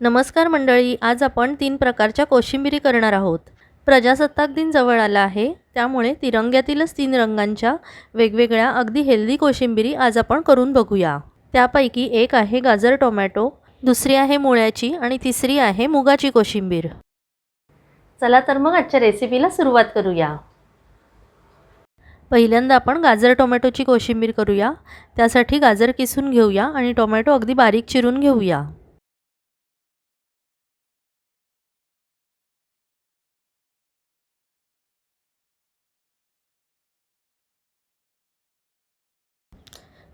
नमस्कार मंडळी आज आपण तीन प्रकारच्या कोशिंबिरी करणार आहोत. प्रजासत्ताक दिन जवळ आला आहे त्यामुळे तिरंग्यातीलच तीन रंगांच्या वेगवेगळ्या अगदी हेल्दी कोशिंबिरी आज आपण करून बघूया. त्यापैकी एक आहे गाजर टोमॅटो दुसरी आहे मुळ्याची आणि तिसरी आहे मुगाची कोशिंबीर. चला तर मग आजच्या रेसिपीला सुरुवात करूया. पहिल्यांदा आपण गाजर टोमॅटोची कोशिंबीर करूया त्यासाठी गाजर किसून घेऊया आणि टोमॅटो अगदी बारीक चिरून घेऊया.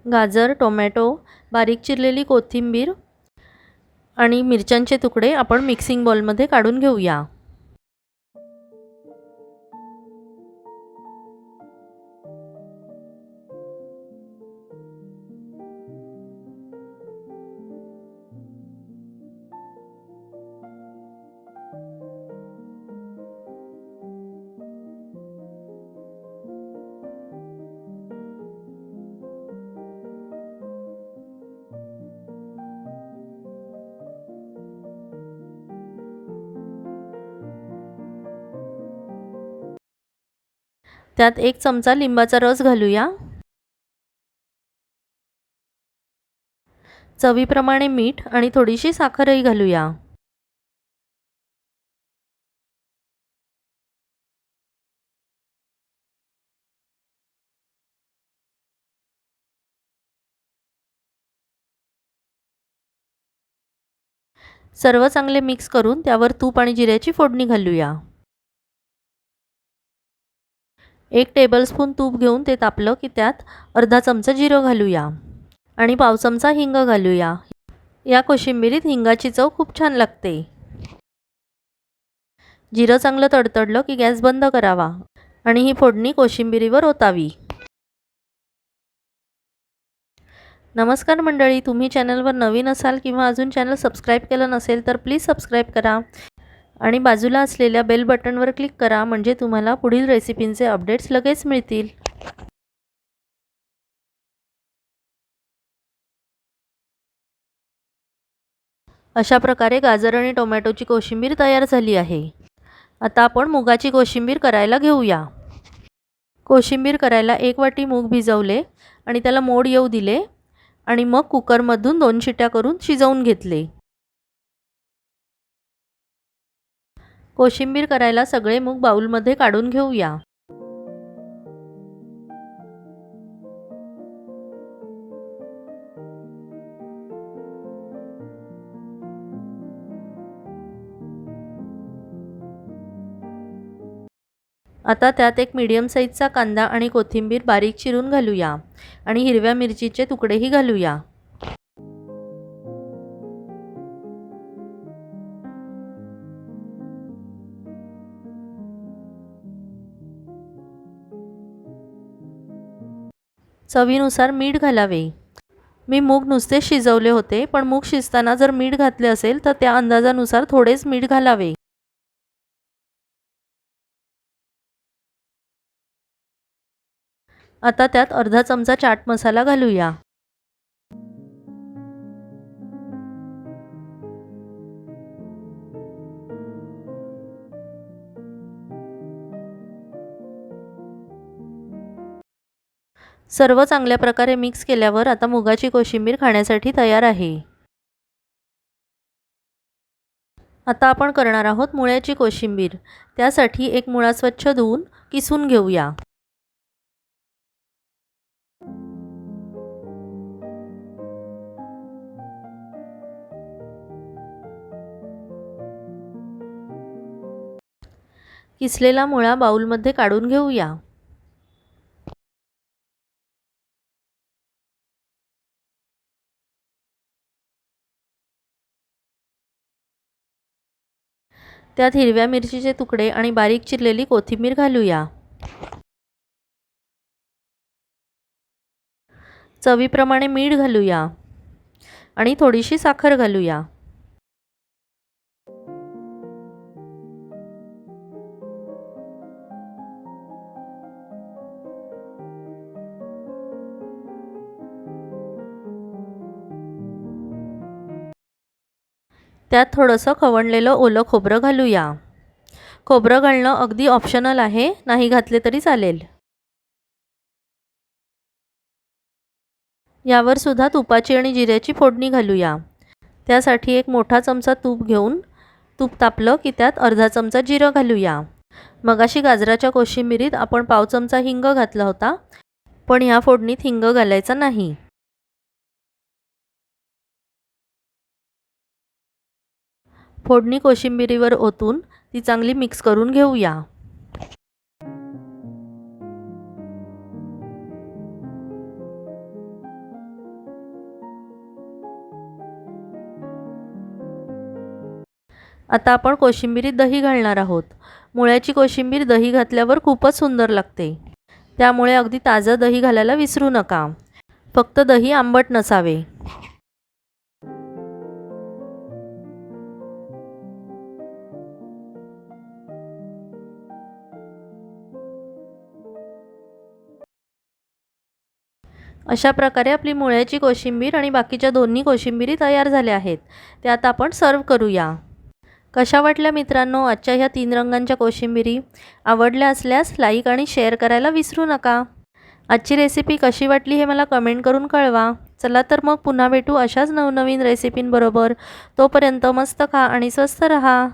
गाजर टोमॅटो बारीक चिरलेली कोथिंबीर आणि मिरच्यांचे तुकडे आपण मिक्सिंग बॉलमध्ये काढून घेऊया. त्यात एक चमचा लिंबाचा रस घालूया. चवीप्रमाणे मीठ आणि थोडीशी साखरही घालूया. सर्व चांगले मिक्स करून त्यावर तूप आणि जिऱ्याची फोडणी घालूया. एक टेबलस्पून तूप घेऊन ते तापलं की त्यात अर्धा चमचा जिरं घालूया आणि पाव चमचा हिंग घालूया. या कोशिंबिरीत हिंगाची चव खूप छान लागते. जिरं चांगलं तडतडलं की गॅस बंद करावा आणि ही फोडणी कोशिंबिरीवर ओतावी. नमस्कार मंडळी तुम्ही चॅनलवर नवीन असाल किंवा अजून चॅनल सबस्क्राईब केलं नसेल तर प्लीज सबस्क्राईब करा. आणि बाजूला असलेल्या बेल बटनवर क्लिक करा म्हणजे तुम्हाला पुढील रेसिपींचे अपडेट्स लगेच मिळतील. अशा प्रकारे गाजर आणि टोमॅटोची कोशिंबीर तयार झाली आहे. आता आपण मुगाची कोशिंबीर करायला घेऊया. कोशिंबीर करायला एक वाटी मूग भिजवले आणि त्याला मोड येऊ दिले आणि मग कुकरमधून दोन शिट्या करून शिजवून घेतले. कोशिंबीर करायला सगळे मूग बाऊलमध्ये काढून घेऊया. आता त्यात एक मीडियम साईजचा कांदा आणि कोथिंबीर बारीक चिरून घालूया आणि हिरव्या मिरचीचे तुकडेही घालूया. चवीनुसार मीठ घालावे. मी मूग नुसते शिजवले होते पण मूग शिजताना जर मीठ घातले असेल तर त्या अंदाजानुसार थोडेच मीठ घालावे. आता त्यात अर्धा चमचा चाट मसाला घालूया. सर्व चांगल्या प्रकारे मिक्स केल्यावर आता मुगाची कोशिंबीर खाण्यासाठी तयार आहे. आता आपण करणार आहोत मुळ्याची कोशिंबीर. त्यासाठी एक मुळा स्वच्छ धुवून किसून घेऊया. किसलेला मुळा बाऊलमध्ये काढून घेऊया. त्यात हिरव्या मिरचीचे तुकडे आणि बारीक चिरलेली कोथिंबीर घालूया. चवीप्रमाणे मीठ घालूया आणि थोडीशी साखर घालूया. त्यात थोडंसं खवणलेलं ओलं खोबरं घालूया. खोबरं घालणं अगदी ऑप्शनल आहे नाही घातले तरी चालेल. यावर सुद्धा तुपाची आणि जिऱ्याची फोडणी घालूया. त्यासाठी एक मोठा चमचा तूप घेऊन तूप तापलं की त्यात अर्धा चमचा जिरं घालूया. मगाशी गाजराच्या कोशिंबिरीत आपण पाव चमचा हिंग घातला होता पण ह्या फोडणीत हिंग घालायचा नाही. फोडणी कोशिंबिरीवर ओतून ती चांगली मिक्स करून घेऊया. आता आपण कोशिंबिरीत दही घालणार आहोत. मुळ्याची कोशिंबीर दही घातल्यावर खूपच सुंदर लागते. त्यामुळे अगदी ताजं दही घालायला विसरू नका. फक्त दही आंबट नसावे. अशा प्रकारे आपली मुळ्याची कोशिंबीर आणि बाकीच्या दोन्ही कोशिंबिरी तयार झाल्या आहेत. त्या आता आपण सर्व करूया. कशा वाटल्या मित्रांनो आजच्या ह्या तीन रंगांच्या कोशिंबिरी? आवडल्या असल्यास लाईक आणि शेअर करायला विसरू नका. आजची रेसिपी कशी वाटली हे मला कमेंट करून कळवा. चला तर मग पुन्हा भेटू अशाच नवनवीन रेसिपींबरोबर. तोपर्यंत मस्त खा आणि स्वस्त रहा.